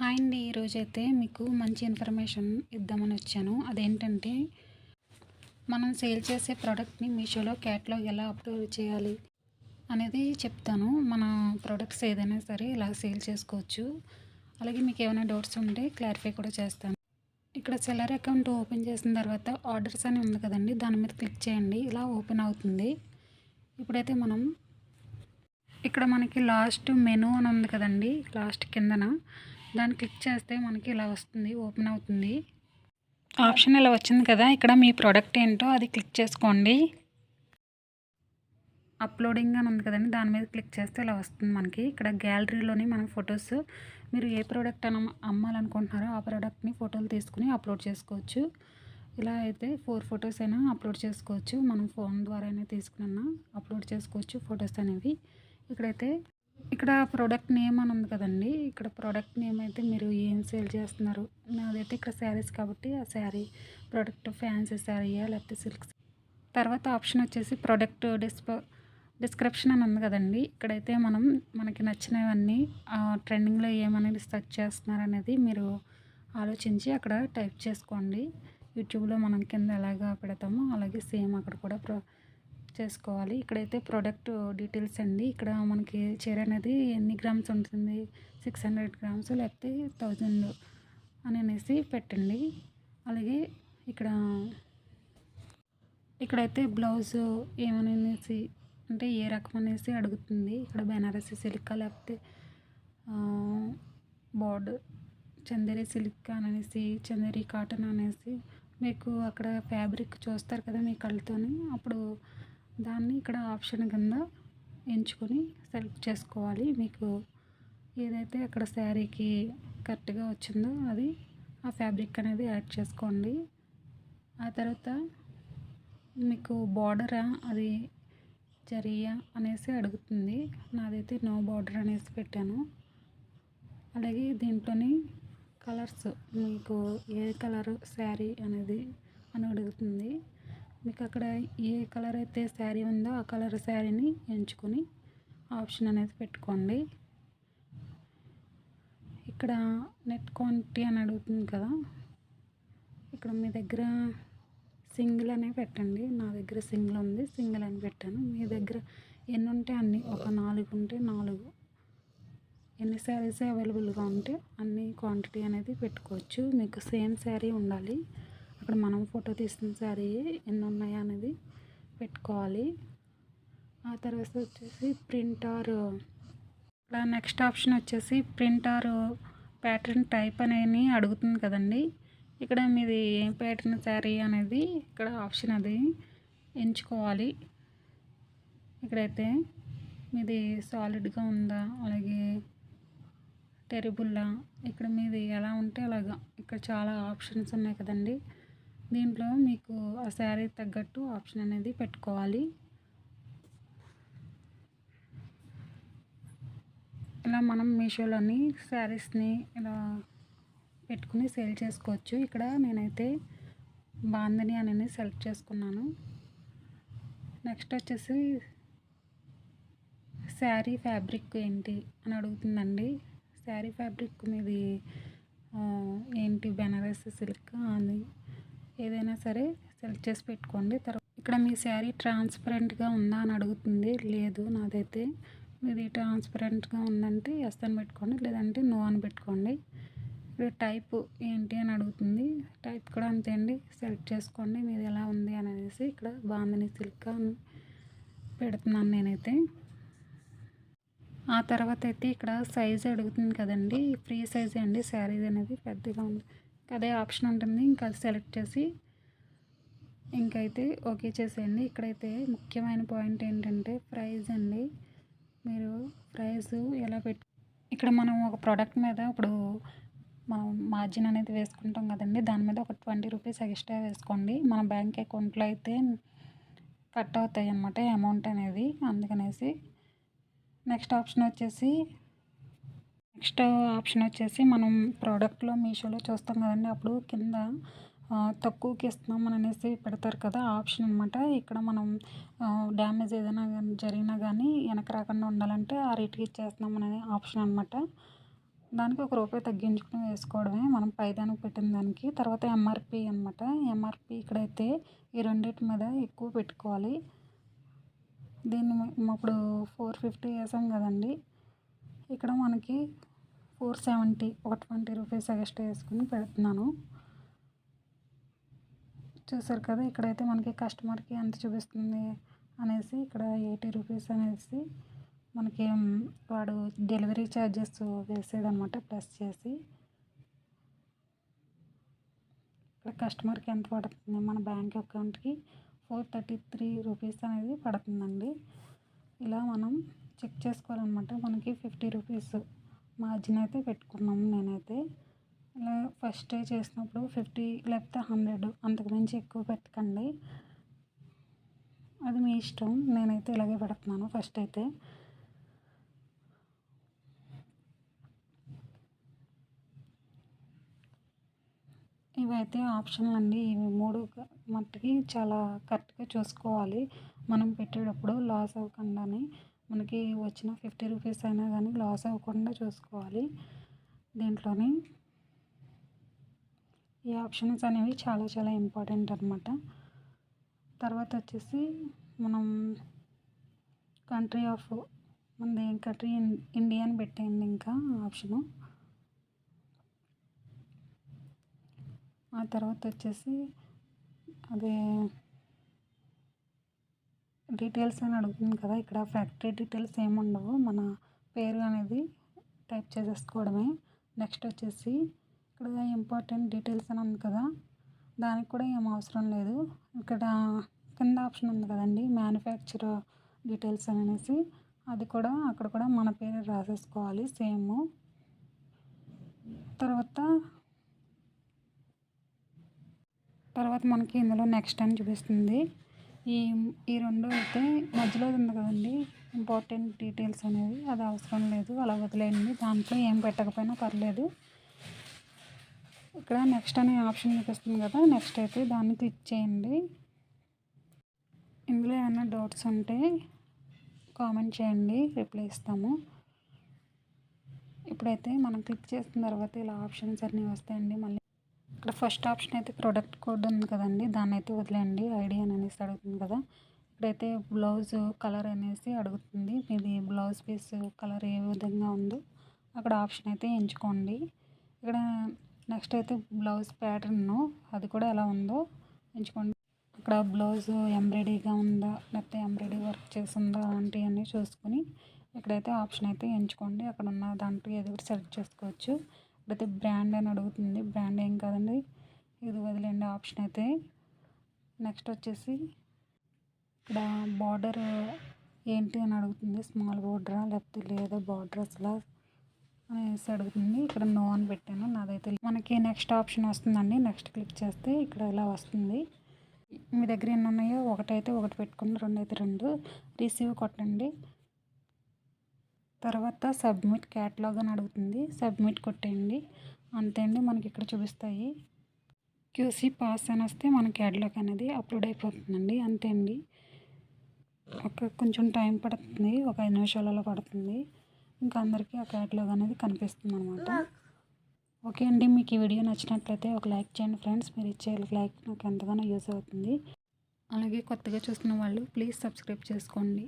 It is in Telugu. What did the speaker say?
హాయ్ అండి. ఈరోజైతే మీకు మంచి ఇన్ఫర్మేషన్ ఇద్దామని వచ్చాను. అదేంటంటే మనం సేల్ చేసే ప్రోడక్ట్ని మీషోలో క్యాట్లాగ్ ఎలా అప్లోడ్ చేయాలి అనేది చెప్తాను. మన ప్రోడక్ట్స్ ఏదైనా సరే ఇలా సేల్ చేసుకోవచ్చు. అలాగే మీకు ఏమైనా డౌట్స్ ఉంటే క్లారిఫై కూడా చేస్తాను. ఇక్కడ సెల్లర్ అకౌంట్ ఓపెన్ చేసిన తర్వాత ఆర్డర్స్ అని ఉంది కదండి దాని మీద క్లిక్ చేయండి. ఇలా ఓపెన్ అవుతుంది. ఇప్పుడైతే మనం ఇక్కడ మనకి లాస్ట్ మెనూ అని ఉంది కదండి లాస్ట్ కిందన. దాన్ని క్లిక్ చేస్తే మనకి ఇలా వస్తుంది ఓపెన్ అవుతుంది. ఆప్షన్ ఇలా వచ్చింది కదా ఇక్కడ మీ ప్రోడక్ట్ ఏంటో అది క్లిక్ చేసుకోండి. అప్లోడింగ్ అని ఉంది కదండి దాని మీద క్లిక్ చేస్తే ఇలా వస్తుంది మనకి. ఇక్కడ గ్యాలరీలోని మనం ఫొటోస్ మీరు ఏ ప్రోడక్ట్ అని అమ్మాలనుకుంటున్నారో ఆ ప్రోడక్ట్ని ఫోటోలు తీసుకుని అప్లోడ్ చేసుకోవచ్చు. ఇలా అయితే ఫోర్ ఫొటోస్ అయినా అప్లోడ్ చేసుకోవచ్చు. మనం ఫోన్ ద్వారా అయినా తీసుకున్నా అప్లోడ్ చేసుకోవచ్చు ఫొటోస్ అనేవి. ఇక్కడైతే ఇక్కడ ప్రోడక్ట్ నేమ్ అని ఉంది కదండి. ఇక్కడ ప్రోడక్ట్ నేమ్ అయితే మీరు ఏం సేల్ చేస్తున్నారు? నాదైతే ఇక్కడ శారీస్ కాబట్టి ఆ శారీ ప్రోడక్ట్ ఫ్యాన్సీ శారీయా లేకపోతే సిల్క్ తర్వాత ఆప్షన్ వచ్చేసి ప్రోడక్ట్ డిస్ప డిస్క్రిప్షన్ అని ఉంది కదండి. ఇక్కడైతే మనం మనకి నచ్చినవన్నీ ట్రెండింగ్లో ఏమనేది సెర్చ్ చేస్తున్నారు అనేది మీరు ఆలోచించి అక్కడ టైప్ చేసుకోండి. యూట్యూబ్లో మనం కింద ఎలాగా పెడతామో అలాగే సేమ్ అక్కడ కూడా ప్రో చేసుకోవాలి. ఇక్కడైతే ప్రోడక్ట్ డీటెయిల్స్ అండి. ఇక్కడ మనకి చీర అనేది ఎన్ని గ్రామ్స్ ఉంటుంది? సిక్స్ హండ్రెడ్ గ్రామ్స్ లేకపోతే థౌజండ్ అని అనేసి పెట్టండి. అలాగే ఇక్కడ ఇక్కడైతే బ్లౌజ్ ఏమనేసి అంటే ఏ రకం అనేసి అడుగుతుంది. ఇక్కడ బెనారసి సిలికా లేకపోతే బోర్డు చందేరి సిల్క్ అనేసి చందేరి కాటన్ అనేసి మీకు అక్కడ ఫ్యాబ్రిక్ చూస్తారు కదా మీ కళ్ళతోని. అప్పుడు దాన్ని ఇక్కడ ఆప్షన్ కింద ఎంచుకొని సెలెక్ట్ చేసుకోవాలి. మీకు ఏదైతే అక్కడ శారీకి కరెక్ట్గా వచ్చిందో అది ఆ ఫ్యాబ్రిక్ అనేది యాడ్ చేసుకోండి. ఆ తర్వాత మీకు బార్డరా అది జరియా అనేసి అడుగుతుంది. నాదైతే నో బార్డర్ అనేసి పెట్టాను. అలాగే దీంట్లోని కలర్స్ మీకు ఏ కలర్ శారీ అనేది అని అడుగుతుంది. మీకు అక్కడ ఏ కలర్ అయితే శారీ ఉందో ఆ కలర్ శారీని ఎంచుకొని ఆప్షన్ అనేది పెట్టుకోండి. ఇక్కడ నెట్ క్వాంటిటీ అని అడుగుతుంది కదా. ఇక్కడ మీ దగ్గర సింగిల్ అనే పెట్టండి. నా దగ్గర సింగిల్ ఉంది సింగిల్ అని పెట్టాను. మీ దగ్గర ఎన్ని ఉంటే అన్ని ఒక నాలుగు ఉంటే నాలుగు. ఎన్ని శారీస్ అవైలబుల్గా ఉంటే అన్ని క్వాంటిటీ అనేది పెట్టుకోవచ్చు. మీకు సేమ్ శారీ ఉండాలి. అక్కడ మనం ఫోటో తీసిన శారీ ఎన్ని ఉన్నాయా అనేది పెట్టుకోవాలి. ఆ తర్వాత వచ్చేసి ప్రింట్ ఆర్ ఇలా నెక్స్ట్ ఆప్షన్ వచ్చేసి ప్రింట్ ఆర్ ప్యాటర్న్ టైప్ అనేది అడుగుతుంది కదండి. ఇక్కడ మీది ఏం ప్యాటర్న్ శారీ అనేది ఇక్కడ ఆప్షన్ అది ఎంచుకోవాలి. ఇక్కడైతే మీది సాలిడ్గా ఉందా అలాగే టెరిబుల్లా ఇక్కడ మీది ఎలా ఉంటే అలాగా. ఇక్కడ చాలా ఆప్షన్స్ ఉన్నాయి కదండి. దీంట్లో మీకు ఆ శారీ తగ్గట్టు ఆప్షన్ అనేది పెట్టుకోవాలి. ఇలా మనం మీషోలోని శారీస్ని ఇలా పెట్టుకుని సేల్ చేసుకోవచ్చు. ఇక్కడ నేనైతే బాందని అనేది సెలెక్ట్ చేసుకున్నాను. నెక్స్ట్ వచ్చేసి శారీ ఫ్యాబ్రిక్ ఏంటి అని అడుగుతుందండి. శారీ ఫ్యాబ్రిక్ మీది ఏంటి? బెనారస్ సిల్క్ అని ఏదైనా సరే సెలెక్ట్ చేసి పెట్టుకోండి. తర్వాత ఇక్కడ మీ శారీ ట్రాన్స్పరెంట్గా ఉందా అని అడుగుతుంది. లేదు నాదైతే. మీది ట్రాన్స్పరెంట్గా ఉందంటే ఎస్ అని పెట్టుకోండి. లేదంటే నో అని పెట్టుకోండి. ఇక్కడ టైప్ ఏంటి అని అడుగుతుంది. టైప్ కూడా అంతే అండి. సెలెక్ట్ చేసుకోండి. మీది ఎలా ఉంది అనేసి ఇక్కడ బాందని సిల్క్ అని పెడుతున్నాను నేనైతే. ఆ తర్వాత అయితే ఇక్కడ సైజ్ అడుగుతుంది కదండి. ఫ్రీ సైజ్ అండి. శారీస్ అనేది పెద్దగా ఉంది. అదే ఆప్షన్ ఉంటుంది ఇంకా అది సెలెక్ట్ చేసి ఇంకైతే ఓకే చేసేయండి. ఇక్కడైతే ముఖ్యమైన పాయింట్ ఏంటంటే ప్రైజ్ అండి. మీరు ప్రైస్ ఎలా పెట్టి ఇక్కడ మనం ఒక ప్రోడక్ట్ మీద ఇప్పుడు మనం మార్జిన్ అనేది వేసుకుంటాం కదండి. దాని మీద ఒక ట్వంటీ రూపీస్ ఎక్స్ట్రా వేసుకోండి. మన బ్యాంక్ అకౌంట్లో అయితే కట్ అవుతాయి అన్నమాట అమౌంట్ అనేది. అందుకనేసి నెక్స్ట్ ఆప్షన్ వచ్చేసి నెక్స్ట్ ఆప్షన్ వచ్చేసి మనం ప్రోడక్ట్లో మీషోలో చూస్తాం కదండి. అప్పుడు కింద తక్కువకి ఇస్తున్నాం అని అనేసి పెడతారు కదా ఆప్షన్ అనమాట ఇక్కడ మనం డ్యామేజ్ ఏదైనా కానీ జరిగినా కానీ వెనక రాకుండా ఉండాలంటే ఆ రేట్కి ఇచ్చేస్తున్నాం అనే ఆప్షన్ అనమాట దానికి ఒక రూపాయి తగ్గించుకుని వేసుకోవడమే. మనం పైదానికి పెట్టిన దానికి. తర్వాత ఎంఆర్పి అనమాట ఎంఆర్పి ఇక్కడైతే ఈ రెండింటి మీద ఎక్కువ పెట్టుకోవాలి. దీన్ని ఇప్పుడు ఫోర్ ఫిఫ్టీ వేసాం కదండి. ఇక్కడ మనకి ఫోర్ సెవెంటీ ఒక ట్వంటీ రూపీస్ ఎక్స్ట్రా వేసుకుని పెడుతున్నాను. చూసారు కదా ఇక్కడైతే మనకి కస్టమర్కి ఎంత చూపిస్తుంది అనేసి ఇక్కడ ఎయిటీ రూపీస్ అనేసి మనకి వాడు డెలివరీ ఛార్జెస్ వేసేదనమాట ప్లస్ చేసి. ఇక్కడ కస్టమర్కి ఎంత పడుతుంది? మన బ్యాంక్ అకౌంట్కి ఫోర్ థర్టీ త్రీ రూపీస్ అనేది పడుతుందండి. ఇలా మనం చెక్ చేసుకోవాలన్నమాట మనకి ఫిఫ్టీ రూపీస్. మార్జిన్ అయితే పెట్టుకున్నాము నేనైతే. ఇలా ఫస్ట్ డే చేసినప్పుడు ఫిఫ్టీ లేకపోతే హండ్రెడ్ అంతకు మించి ఎక్కువ పెట్టకండి. అది మీ ఇష్టం నేనైతే ఇలాగే పెడుతున్నాను ఫస్ట్ అయితే. ఇవైతే ఆప్షన్లు అండి. ఇవి మూడు మట్టికి మట్టుకి చాలా కరెక్ట్గా చూసుకోవాలి. మనం పెట్టేటప్పుడు లాస్ అవ్వకుండానే. మనకి వచ్చిన ఫిఫ్టీ రూపీస్ అయినా కానీ లాస్ అవ్వకుండా చూసుకోవాలి. దీంట్లోని ఈ ఆప్షన్స్ అనేవి చాలా చాలా ఇంపార్టెంట్ అనమాట తర్వాత వచ్చేసి మనం కంట్రీ ఆఫ్ మనది కంట్రీ ఇండియా అని పెట్టేయండి ఇంకా ఆప్షను. ఆ తర్వాత వచ్చేసి అదే డీటెయిల్స్ అని అడుగుతుంది కదా ఇక్కడ ఫ్యాక్టరీ డీటెయిల్స్ ఏమి ఉండవు. మన పేరు అనేది టైప్ చేసేసుకోవడమే. నెక్స్ట్ వచ్చేసి ఇక్కడ ఇంపార్టెంట్ డీటెయిల్స్ అని ఉంది కదా దానికి కూడా ఏం అవసరం లేదు. ఇక్కడ కింద ఆప్షన్ ఉంది కదండి మ్యానుఫ్యాక్చర్ డీటెయిల్స్ అని అనేసి. అది కూడా అక్కడ కూడా మన పేరు రాసేసుకోవాలి సేమ్. తర్వాత తర్వాత మనకి ఇందులో నెక్స్ట్ అని చూపిస్తుంది. ఈ ఈ రెండు అయితే మధ్యలో ఉంది కదండి. ఇంపార్టెంట్ డీటెయిల్స్ అనేవి. అది అవసరం లేదు. అలా వదిలేయండి. దాంట్లో ఏం పెట్టకపోయినా పర్లేదు. ఇక్కడ నెక్స్ట్ అనే ఆప్షన్ చూపిస్తుంది కదా. నెక్స్ట్ అయితే దాన్ని క్లిక్ చేయండి. ఇందులో ఏమైనా డౌట్స్ ఉంటే కామెంట్ చేయండి. రిప్లై ఇస్తాము. ఇప్పుడైతే మనం క్లిక్ చేసిన తర్వాత ఇలా ఆప్షన్స్ అన్నీ వస్తాయండి. మళ్ళీ ఇక్కడ ఫస్ట్ ఆప్షన్ అయితే ప్రోడక్ట్ కోడ్ ఉంది కదండి దాన్ని అయితే వదిలేయండి ఐడి అని అనేసి అడుగుతుంది కదా. ఇక్కడైతే బ్లౌజ్ కలర్ అనేసి అడుగుతుంది మీది బ్లౌజ్ పీస్ కలర్ ఏ విధంగా ఉందో అక్కడ ఆప్షన్ అయితే ఎంచుకోండి. ఇక్కడ నెక్స్ట్ అయితే బ్లౌజ్ ప్యాటర్న్ అది కూడా ఎలా ఉందో ఎంచుకోండి. అక్కడ బ్లౌజ్ ఎంబ్రాయిడరీగా ఉందా లేకపోతే ఎంబ్రాయిడరీ వర్క్ చేసి ఉందా అలాంటివన్నీ చూసుకొని ఇక్కడైతే ఆప్షన్ అయితే ఎంచుకోండి. అక్కడ ఉన్న దాంట్లో ఏదో ఒకటి సెలెక్ట్ చేసుకోవచ్చు. లేకపోతే బ్రాండ్ అని అడుగుతుంది. బ్రాండ్ ఏం కాదండి. ఇది వదిలేండి ఆప్షన్ అయితే నెక్స్ట్ వచ్చేసి ఇక్కడ బార్డర్ ఏంటి అని అడుగుతుంది. స్మాల్ బార్డరా లేకపోతే లేదా బార్డర్ అసలు అనేసి అడుగుతుంది. ఇక్కడ నో అని పెట్టాను. నాదైతే మనకి నెక్స్ట్ ఆప్షన్ వస్తుందండి. నెక్స్ట్ క్లిక్ చేస్తే ఇక్కడ ఇలా వస్తుంది. మీ దగ్గర ఎన్ని ఉన్నాయో ఒకటైతే ఒకటి పెట్టుకోండి. రెండు అయితే రెండు. రిసీవ్ కొట్టండి. తర్వాత సబ్మిట్ క్యాట్లాగ్ అని అడుగుతుంది. సబ్మిట్ కొట్టేయండి. అంతే అండి మనకి ఇక్కడ చూపిస్తాయి. క్యూసీ పాస్ అని వస్తే మన క్యాట్లాగ్ అనేది అప్లోడ్ అయిపోతుందండి. అంతే అండి. ఒక కొంచెం టైం పడుతుంది. ఒక ఐదు నిమిషాలలో పడుతుంది. ఇంకా అందరికీ ఆ క్యాట్లాగ్ అనేది కనిపిస్తుంది అనమాట ఓకే అండి. మీకు ఈ వీడియో నచ్చినట్లయితే ఒక లైక్ చేయండి ఫ్రెండ్స్. మీరు ఇచ్చే లైక్ నాకు ఎంతగానో యూస్ అవుతుంది. అలాగే కొత్తగా చూస్తున్న వాళ్ళు ప్లీజ్ సబ్స్క్రైబ్ చేసుకోండి.